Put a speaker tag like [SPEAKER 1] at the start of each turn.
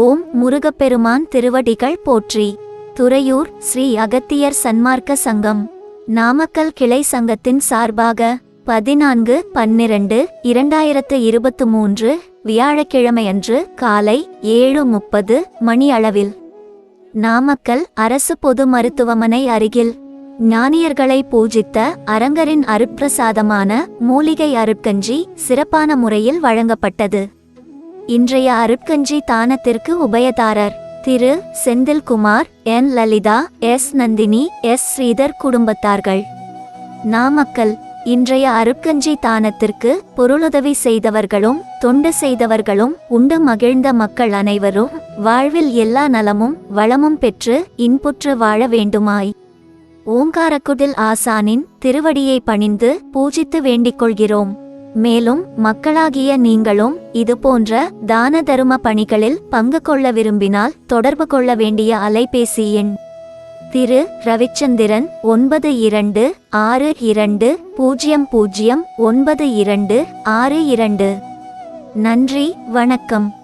[SPEAKER 1] ஓம் முருகப்பெருமான் திருவடிகள் போற்றி. துறையூர் ஸ்ரீ அகத்தியர் சன்மார்க்க சங்கம். நாமக்கல் கிளை சங்கத்தின் சார்பாக பதினான்கு பன்னிரண்டு இரண்டாயிரத்து இருபத்து மூன்று வியாழக்கிழமையன்று காலை ஏழு முப்பது மணி அளவில் நாமக்கல் அரசு பொது மருத்துவமனை அருகில் ஞானியர்களை பூஜித்த அரங்கரின் அருட்பிரசாதமான மூலிகை அருட்கஞ்சி சிறப்பான முறையில் வழங்கப்பட்டது. இன்றைய அருட்கஞ்சி தானத்திற்கு உபயதாரர். Thiru. Senthilkumar N. Lalitha S. Nandhini S. Sridhar குடும்பத்தார்கள். நாமக்கல். இன்றைய அருட்கஞ்சி தானத்திற்கு பொருளுதவி செய்தவர்களும் தொண்டு செய்தவர்களும் உண்டு மகிழ்ந்த மக்கள் அனைவரும் வாழ்வில் எல்லா நலமும் வளமும் பெற்று இன்புற்று வாழ வேண்டுமாய். ஓங்காரக்குடில் ஆசானின் திருவடியை பணிந்து பூஜித்து வேண்டிக் கொள்கிறோம். மேலும் மக்களாகிய நீங்களும் இதுபோன்ற தான தரும பணிகளில் பங்கு கொள்ள விரும்பினால் தொடர்பு கொள்ள வேண்டிய அலைபேசி எண் திரு. ரவிச்சந்திரன் ஒன்பது இரண்டு ஆறு இரண்டு பூஜ்ஜியம் பூஜ்ஜியம் ஒன்பது இரண்டு ஆறு இரண்டு. நன்றி வணக்கம்.